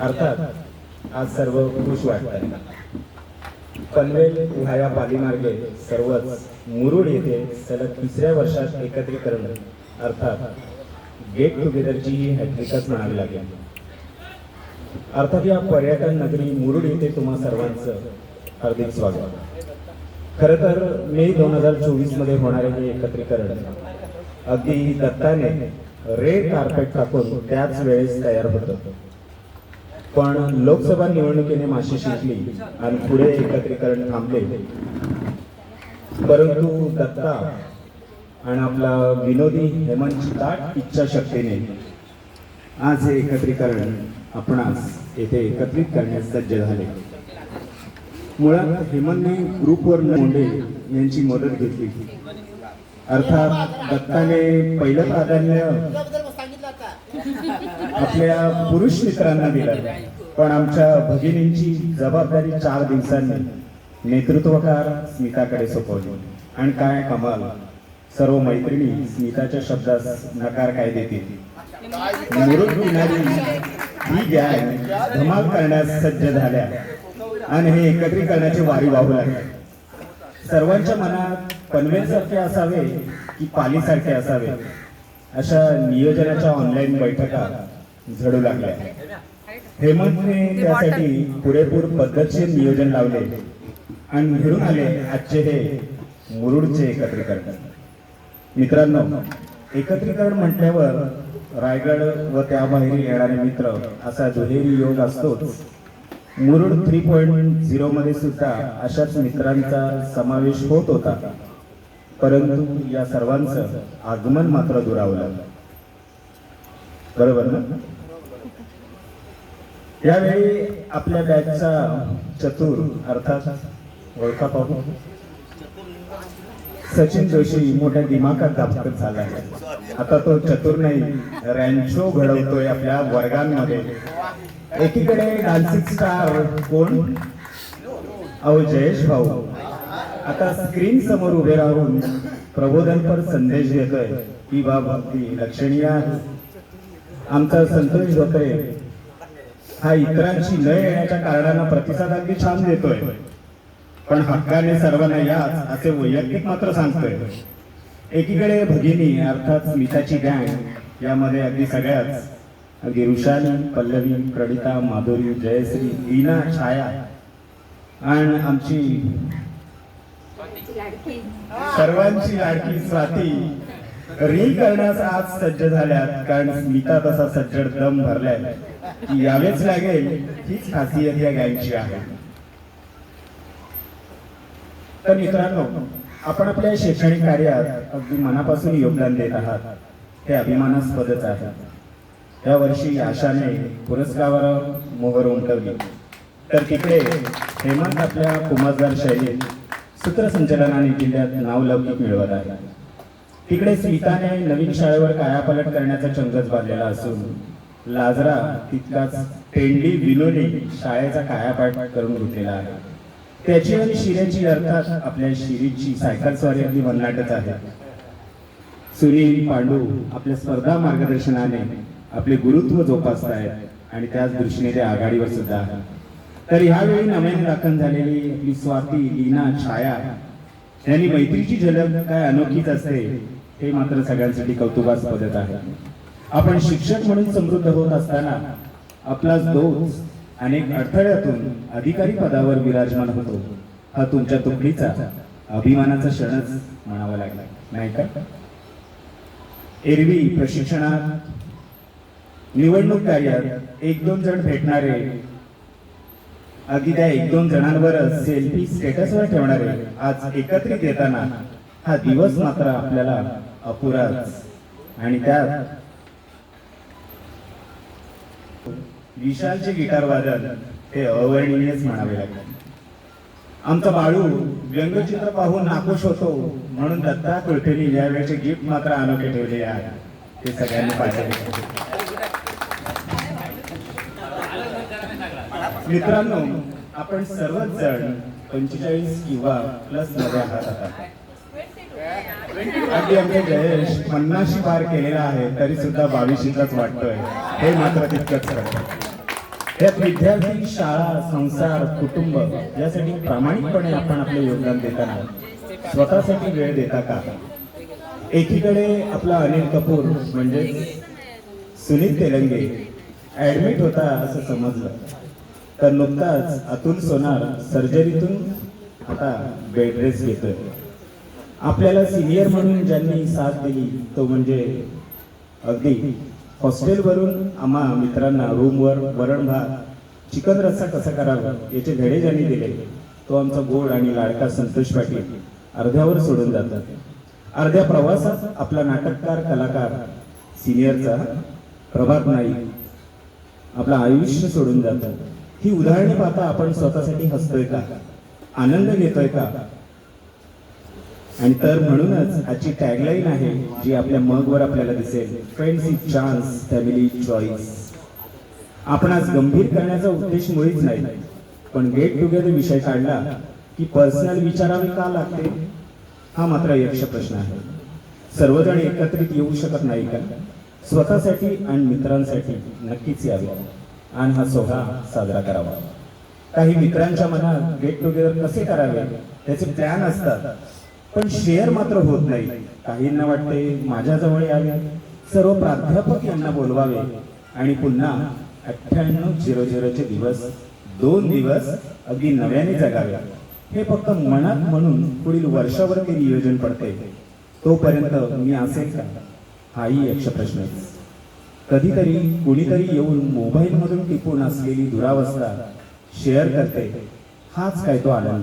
अर्थात आज सर्व खुश वाटतात पनवेल ह्या पालीमार्गे सर्वच मुरुड येथे सलग तिसऱ्या वर्षात एकत्रीकरण अर्थात गेट टुगेदरची ही हॅट्रिकच म्हणावी लागेल. अर्थात या पर्यटन नगरी मुरुड येथे तुम्हा सर्वांचं हार्दिक स्वागत. खरं तर मे दोन हजार चोवीसमध्ये होणारे हे एकत्रीकरण अगदी दत्ताने रेड कार्पेट टाकून त्याच वेळेस तयार होतं. पण लोकसभा निवडणुकीने माशी शिकली आणि पुढे एकत्रीकरण थांबले. परंतु दत्ता आणि आपला विनोदी हेमंत दाट इच्छाशक्तीने आज हे एकत्रीकरण आपणास येथे एकत्रित करण्यास सज्ज झाले. मुळात हेमंतने ग्रुपवर मुंडे यांची मदत घेतली. अर्थात दत्ताने पहिलं प्राधान्य आपल्या पुरुष मित्रांना दिलं. पण आमच्या भगिनींची जबाबदारी चार दिवसांनी नेतृत्वकार स्मिताकडे सोपवली. आणि काय कमाल सर्व मैत्रिणी स्मिताच्या शब्दास नकार काय देतील? मुरुड किनारी ही गॅंग धमाल करण्यास सज्ज झाल्या. आणि हे एकत्रीकरणाची वारी वाहू लागली. सर्वांच्या मनात पनवेलसारखे असावे की पालीसारखे असावे अशा नियोजनाच्या ऑनलाईन बैठका झडू लागल्या. हेमंतने त्यासाठी पुरेपूर पद्धतशीर नियोजन लावले आणि घडून आले आजचे हे मुरुडचे एकत्रीकरण. मित्रांनो एकत्रीकरण म्हटल्यावर रायगड व त्याबाहेर येणारे मित्र असा दुहेरी योग असतोच. मुरुड थ्री पॉईंट झिरो मध्ये सुद्धा अशाच मित्रांचा समावेश होत होता. परंतु या सर्वांचं आगमन मात्र दुरावलं. बरोबर ना? यावेळी आपल्या बॅचचा चतुर अर्थात ओळखा पाहू. सचिन जोशी मोठ्या दिमाखात दाखवत झाला. आहे आता तो चतुर नाही रॅन्चो घडवतोय आपल्या वर्गांमध्ये. एकीकडे डान्सिंग स्टार कोण? अहो जयेश भाऊ. आता स्क्रीन समोर उभे राहून प्रबोधनपर संदेश देतोय. ही बाब अगदी लक्षणीय आहे. आमचा संतोष धोत्रे हा इतरांची न येण्याच्या कारणानं प्रतिसाद अगदी छान देतोय. पण हक्काने सर्वांना याच असे वैयक्तिक मात्र सांगतोय. एकीकडे भगिनी अर्थात स्मिताची गँग यामध्ये अगदी सगळ्याच. अगदी ऋषाली पल्लवी प्रणिता माधुरी जयश्री लीना छाया. आणि आमची सर्वांची लाडकी स्वाती. रील करण्यास आज सज्ज झाल्यात कारण स्मिता तसा सज्जड दम भरलाय. की यावेच लागेल हीच खासियत या गायची आहे. तर मित्रांनो आपण आपल्या शैक्षणिक कार्यात अगदी मनापासून योगदान देत आहात. हे अभिमानास्पदच आहे. या वर्षी आशाने पुरस्कारावर मोहर उमटवली. तर तिकडे हेमंत आपल्या कुमारदार शैलीत सूत्रसंचलनाने जिल्ह्यात नावलौकिक मिळवत आहे. तिकडे स्मिताने नवीन शाळेवर कायापालट करण्याचा चंगच बांधलेला असून लाजरा तितकाच पेंडी विनोदी शाळेचा कायापालट करून घेतलेला आहे. त्याची आणि शिऱ्याची अर्थात आपल्या शिरीची सायकल स्वारी अगदी भन्नाटच आहे. सुनील पांडू आपल्या स्पर्धा मार्गदर्शनाने आपले गुरुत्व जोपासतायत आणि त्याच दृष्टीने ते आघाडीवर सुद्धा आहेत. तर ह्यावेळी नव्याने दाखल झालेली आपली स्वाती लीना छाया यांनी मैत्रीची झलक काय अनोखीच असते हे मात्र सगळ्यांसाठी कौतुकास्पदच आहे. आपण शिक्षक म्हणून समृद्ध होत असताना आपला दोस्त अनेक अडथळ्यातून अधिकारी पदावर विराजमान होतो. हा तुमच्या तुकडीचा अभिमानाचा क्षणच म्हणावा लागला. नाही का? एरवी प्रशिक्षणात निवडणूक कार्यात एक दोन जण भेटणारे अगदी त्या एक दोन जणांवरच सेल्फी स्टेटसवर ठेवणारे आज एकत्रित येताना हा दिवस मात्र आपल्याला अपुराच. आणि त्यात विशालचे गिटार वादन हे अवर्णनीयच म्हणावे लागले. आमचा बाळू व्यंगचित्र पाहून नाखुश होतो म्हणून दत्ता कुलकर्णी यावेळेचे गिफ्ट मात्र अनोखे ठेवले आहे. ते सगळ्यांनी पाहिजे मित्रांनो आपण सर्वच जण पंचेचाळीस किंवा प्लसमध्ये आहात आता. अगदी आमचे जयेश पन्नाशी पार केलेला आहे तरी सुद्धा बावीशीचाच वाटतोय. हे मात्र तितकंच खरं. यात विद्यार्थी शाळा संसार कुटुंब यासाठी प्रामाणिकपणे आपण आपले योगदान देताना स्वतःसाठी वेळ देता का? एकीकडे आपला अनिल कपूर म्हणजे सुनील तेलंगे ऍडमिट होता असं समजलं. तर नुकताच अतुल सोनार सर्जरीतून आता बेड रेस्ट घेतोय. आपल्याला सिनियर म्हणून ज्यांनी साथ दिली तो म्हणजे अगदी हॉस्टेलवरून आम्हा मित्रांना रूमवर वरण भात चिकन रस्सा कसा करावा याचे धडे ज्यांनी दिले तो आमचा गोड आणि लाडका संतोष पाटील अर्ध्यावर सोडून जातात. अर्ध्या प्रवासात आपला नाटककार कलाकार सिनियरचा प्रभात नाईक आपलं आयुष्य सोडून जातात. ही उदाहरणे पाहता आपण स्वतःसाठी हसतोय का? आनंद घेतोय का? आणि तर म्हणूनच आजची टॅगलाईन आहे जी आपल्या मगवर आपल्याला दिसेल. Friends is chance family choice आपण आज गंभीर करण्याचा उद्देश मुळीच नाही पण गेट टुगेदर विषय काढला की पर्सनल विचारावे का लागते? हा मात्र यक्ष प्रश्न आहे. सर्वजण एकत्रित येऊ शकत नाही का? स्वतःसाठी आणि मित्रांसाठी नक्कीच यावे. आणि हा सोहळा साजरा करावा. काही मित्रांच्या मनात गेट टुगेदर कसे करावे त्याचे प्लॅन असतात. पण शेअर मात्र होत नाही. काहींना वाटते माझ्याजवळ यावे. सर्व प्राध्यापक यांना बोलवावे. आणि पुन्हा अठ्ठ्याण्णव झिरो झिरोचे दिवस दोन दिवस अगदी नव्याने जगावे. हे फक्त मनात म्हणून पुढील वर्षावर ते नियोजन पडते. तोपर्यंत मी असेल का? हाही यक्ष प्रश्न कधीतरी कुणीतरी येऊन मोबाईलमधून टिपून असलेली दुरावस्था शेअर करते. हाच काय तो आनंद.